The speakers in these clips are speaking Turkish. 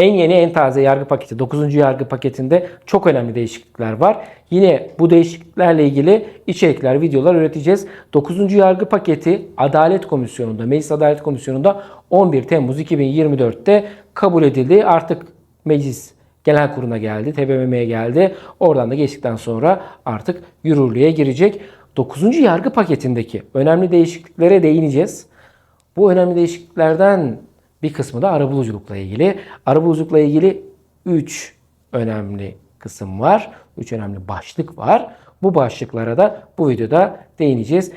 En yeni en taze yargı paketi 9. yargı paketinde çok önemli değişiklikler var. Yine bu değişikliklerle ilgili içerikler, videolar üreteceğiz. 9. yargı paketi Adalet Komisyonu'nda, Meclis Adalet Komisyonu'nda 11 Temmuz 2024'te kabul edildi. Artık meclis genel kuruna geldi, TBMM'ye geldi. Oradan da geçtikten sonra artık yürürlüğe girecek. 9. yargı paketindeki önemli değişikliklere değineceğiz. Bu önemli değişikliklerden bir kısmı da arabuluculukla ilgili. Arabuluculukla ilgili 3 önemli kısım var. 3 önemli başlık var. Bu başlıklara da bu videoda değineceğiz.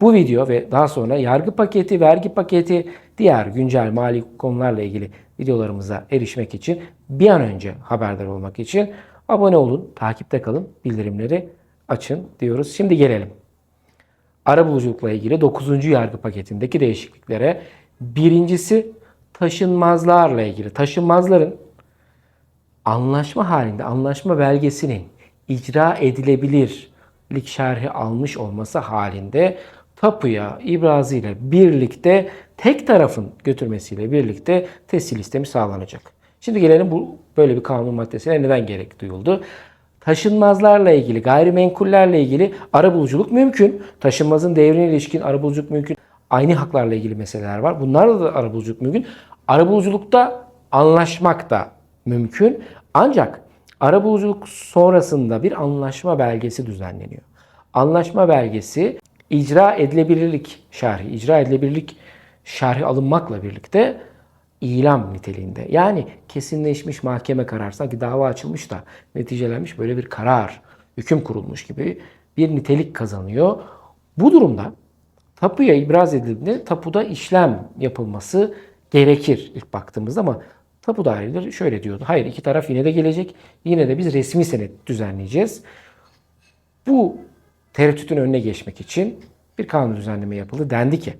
Bu video ve daha sonra yargı paketi, vergi paketi, diğer güncel mali konularla ilgili videolarımıza erişmek için bir an önce haberdar olmak için abone olun, takipte kalın, bildirimleri açın diyoruz. Şimdi gelelim. Arabuluculukla ilgili 9. yargı paketindeki değişikliklere. Birincisi taşınmazlarla ilgili. Taşınmazların anlaşma halinde anlaşma belgesinin icra edilebilirlik şerhi almış olması halinde tapuya ibrazı ile birlikte tek tarafın götürmesiyle birlikte tescil istemi sağlanacak. Şimdi gelelim bu böyle bir kanun maddesine neden gerek duyuldu? Taşınmazlarla ilgili, gayrimenkullerle ilgili arabuluculuk mümkün. Taşınmazın devrine ilişkin arabuluculuk mümkün. Aynı haklarla ilgili meseleler var. Bunlarla da arabuluculuk mümkün. Arabuluculukta anlaşmak da mümkün. Ancak arabuluculuk sonrasında bir anlaşma belgesi düzenleniyor. Anlaşma belgesi icra edilebilirlik şerhi, icra edilebilirlik şerhi alınmakla birlikte ilam niteliğinde. Yani kesinleşmiş mahkeme kararı sanki dava açılmış da neticelenmiş böyle bir karar, hüküm kurulmuş gibi bir nitelik kazanıyor. Bu durumda tapuya ibraz edildiğinde tapuda işlem yapılması gerekir ilk baktığımızda ama tapu daireleri şöyle diyordu. Hayır iki taraf yine de gelecek. Yine de biz resmi senet düzenleyeceğiz. Bu tereddütün önüne geçmek için bir kanun düzenleme yapıldı. Dendi ki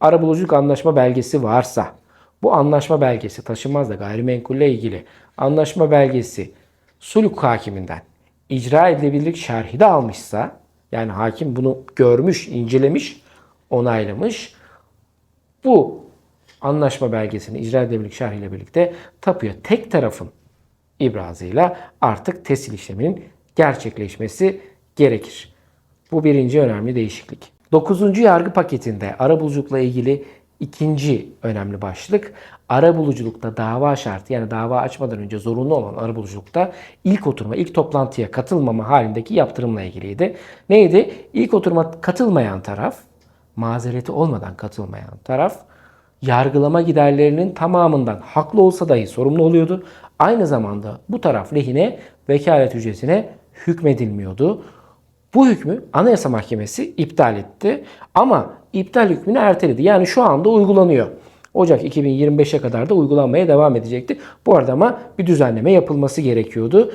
arabuluculuk anlaşma belgesi varsa bu anlaşma belgesi taşınmaz da gayrimenkulle ilgili anlaşma belgesi suluk hakiminden icra edilebilirlik şerhi de almışsa yani hakim bunu görmüş, incelemiş, onaylamış. Bu anlaşma belgesini icra edilebilirlik şerhiyle birlikte tapuya tek tarafın ibrazıyla artık tescil işleminin gerçekleşmesi gerekir. Bu birinci önemli değişiklik. Dokuzuncu yargı paketinde arabuluculukla ilgili ikinci önemli başlık arabuluculukta dava şartı yani dava açmadan önce zorunlu olan arabuluculukta ilk oturma, ilk toplantıya katılmama halindeki yaptırımla ilgiliydi. Neydi? İlk oturma katılmayan taraf, mazereti olmadan katılmayan taraf yargılama giderlerinin tamamından haklı olsa dahi sorumlu oluyordu. Aynı zamanda bu taraf lehine vekalet ücretine hükmedilmiyordu. Bu hükmü Anayasa Mahkemesi iptal etti ama iptal hükmünü erteledi. Yani şu anda uygulanıyor. Ocak 2025'e kadar da uygulanmaya devam edecekti. Bu arada ama bir düzenleme yapılması gerekiyordu.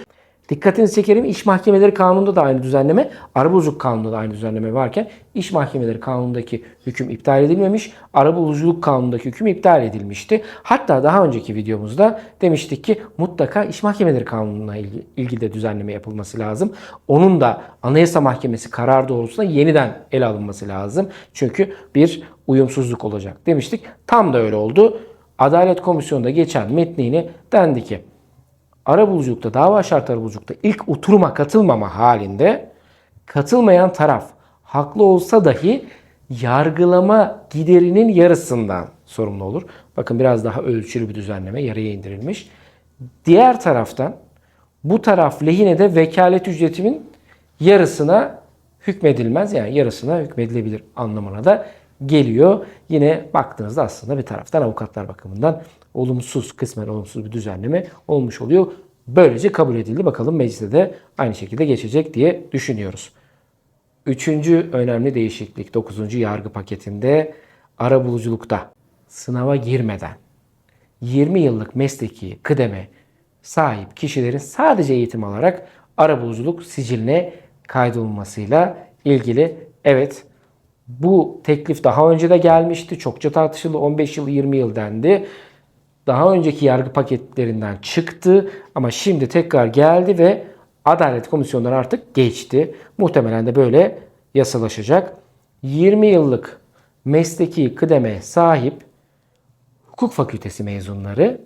Dikkatinizi çekerim İş Mahkemeleri Kanunu'nda da aynı düzenleme, Arabuluculuk Kanunu'nda da aynı düzenleme varken İş Mahkemeleri Kanunu'ndaki hüküm iptal edilmemiş, Arabuluculuk Kanunu'ndaki hüküm iptal edilmişti. Hatta daha önceki videomuzda demiştik ki mutlaka İş Mahkemeleri Kanunu'na ilgili de düzenleme yapılması lazım. Onun da Anayasa Mahkemesi karar doğrultusunda yeniden ele alınması lazım. Çünkü bir uyumsuzluk olacak demiştik. Tam da öyle oldu. Adalet Komisyonu'nda geçen metniyle dendi ki arabuluculukta, dava şartı arabuluculukta ilk oturuma katılmama halinde katılmayan taraf haklı olsa dahi yargılama giderinin yarısından sorumlu olur. Bakın biraz daha ölçülü bir düzenleme yarıya indirilmiş. Diğer taraftan bu taraf lehine de vekalet ücretimin yarısına hükmedilmez. Yani yarısına hükmedilebilir anlamına da geliyor. Yine baktığınızda aslında bir taraftan avukatlar bakımından olumsuz, kısmen olumsuz bir düzenleme olmuş oluyor. Böylece kabul edildi. Bakalım mecliste de aynı şekilde geçecek diye düşünüyoruz. Üçüncü önemli değişiklik 9. yargı paketinde arabuluculukta sınava girmeden 20 yıllık mesleki kıdeme sahip kişilerin sadece eğitim alarak arabuluculuk siciline kaydolmasıyla ilgili evet bu teklif daha önce de gelmişti. Çokça tartışıldı. 15 yıl 20 yıl dendi. Daha önceki yargı paketlerinden çıktı ama şimdi tekrar geldi ve Adalet Komisyonları artık geçti. Muhtemelen de böyle yasalaşacak. 20 yıllık mesleki kıdeme sahip hukuk fakültesi mezunları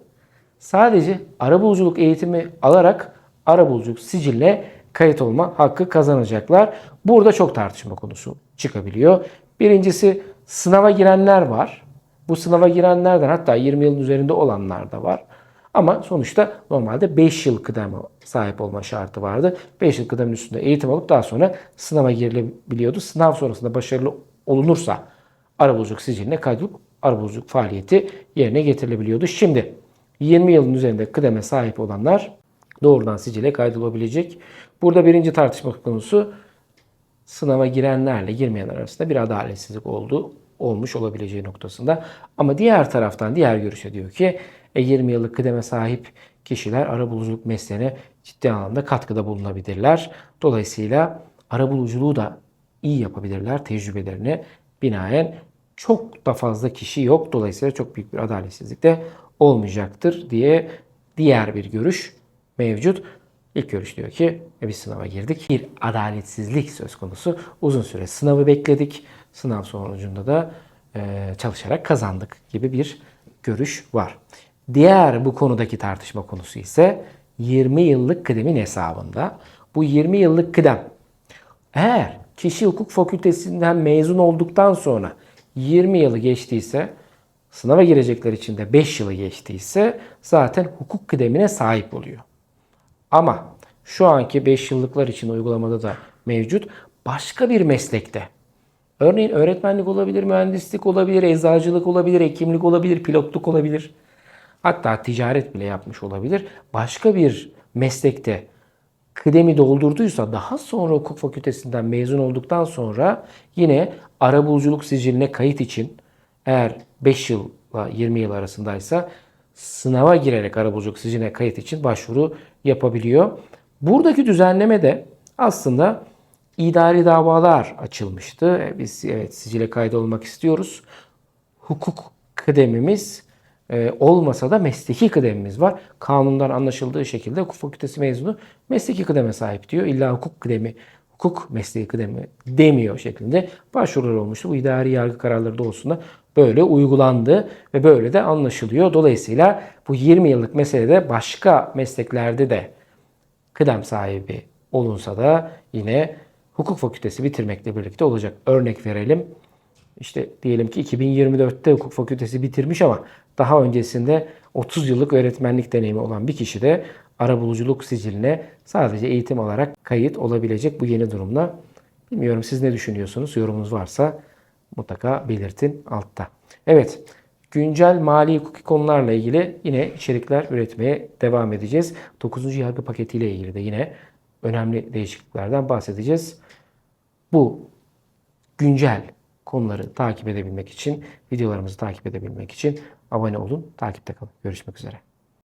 sadece arabuluculuk eğitimi alarak arabuluculuk siciline kayıt olma hakkı kazanacaklar. Burada çok tartışma konusu çıkabiliyor. Birincisi sınava girenler var. Bu sınava girenlerden hatta 20 yılın üzerinde olanlar da var. Ama sonuçta normalde 5 yıl kıdeme sahip olma şartı vardı. 5 yıl kıdemin üstünde eğitim alıp daha sonra sınava girilebiliyordu. Sınav sonrasında başarılı olunursa arabuluculuk siciline kaydolup arabuluculuk faaliyeti yerine getirilebiliyordu. Şimdi 20 yılın üzerinde kıdeme sahip olanlar doğrudan sicile kaydolabilecek. Burada birinci tartışma konusu sınava girenlerle girmeyenler arasında bir adaletsizlik oldu olmuş olabileceği noktasında. Ama diğer taraftan diğer görüşe diyor ki e, 20 yıllık kıdeme sahip kişiler arabuluculuk mesleğine ciddi anlamda katkıda bulunabilirler. Dolayısıyla arabuluculuğu da iyi yapabilirler tecrübelerine binaen. Çok da fazla kişi yok. Dolayısıyla çok büyük bir adaletsizlik de olmayacaktır diye diğer bir görüş mevcut. İlk görüş diyor ki e, biz sınava girdik. Bir adaletsizlik söz konusu. Uzun süre sınavı bekledik. Sınav sonucunda da e, çalışarak kazandık gibi bir görüş var. Diğer bu konudaki tartışma konusu ise 20 yıllık kıdemin hesabında. Bu 20 yıllık kıdem eğer kişi hukuk fakültesinden mezun olduktan sonra 20 yılı geçtiyse sınava girecekler için de 5 yılı geçtiyse zaten hukuk kıdemine sahip oluyor. Ama şu anki 5 yıllıklar için uygulamada da mevcut başka bir meslekte. Örneğin öğretmenlik olabilir, mühendislik olabilir, eczacılık olabilir, hekimlik olabilir, pilotluk olabilir. Hatta ticaret bile yapmış olabilir. Başka bir meslekte kıdemi doldurduysa daha sonra hukuk fakültesinden mezun olduktan sonra yine arabuluculuk siciline kayıt için eğer 5 yılla 20 yıl arasındaysa sınava girerek arabuluculuk siciline kayıt için başvuru yapabiliyor. Buradaki düzenleme de aslında idari davalar açılmıştı. E, Biz evet sicile kaydolmak istiyoruz. Hukuk kıdemimiz e, olmasa da mesleki kıdemimiz var. Kanundan anlaşıldığı şekilde hukuk fakültesi mezunu mesleki kıdeme sahip diyor. İlla hukuk kıdemi, hukuk mesleği kıdemi demiyor şeklinde başvurular olmuştu. Bu idari yargı kararları doğrusunda böyle uygulandı ve böyle de anlaşılıyor. Dolayısıyla bu 20 yıllık meselede başka mesleklerde de kıdem sahibi olunsa da yine hukuk fakültesi bitirmekle birlikte olacak. Örnek verelim. İşte diyelim ki 2024'te hukuk fakültesi bitirmiş ama daha öncesinde 30 yıllık öğretmenlik deneyimi olan bir kişi de arabuluculuk siciline sadece eğitim alarak kayıt olabilecek bu yeni durumla. Bilmiyorum siz ne düşünüyorsunuz? Yorumunuz varsa mutlaka belirtin altta. Evet, güncel mali hukuki konularla ilgili yine içerikler üretmeye devam edeceğiz. 9. yargı paketiyle ilgili de yine önemli değişikliklerden bahsedeceğiz. Bu güncel konuları takip edebilmek için, videolarımızı takip edebilmek için abone olun, takipte kalın. Görüşmek üzere.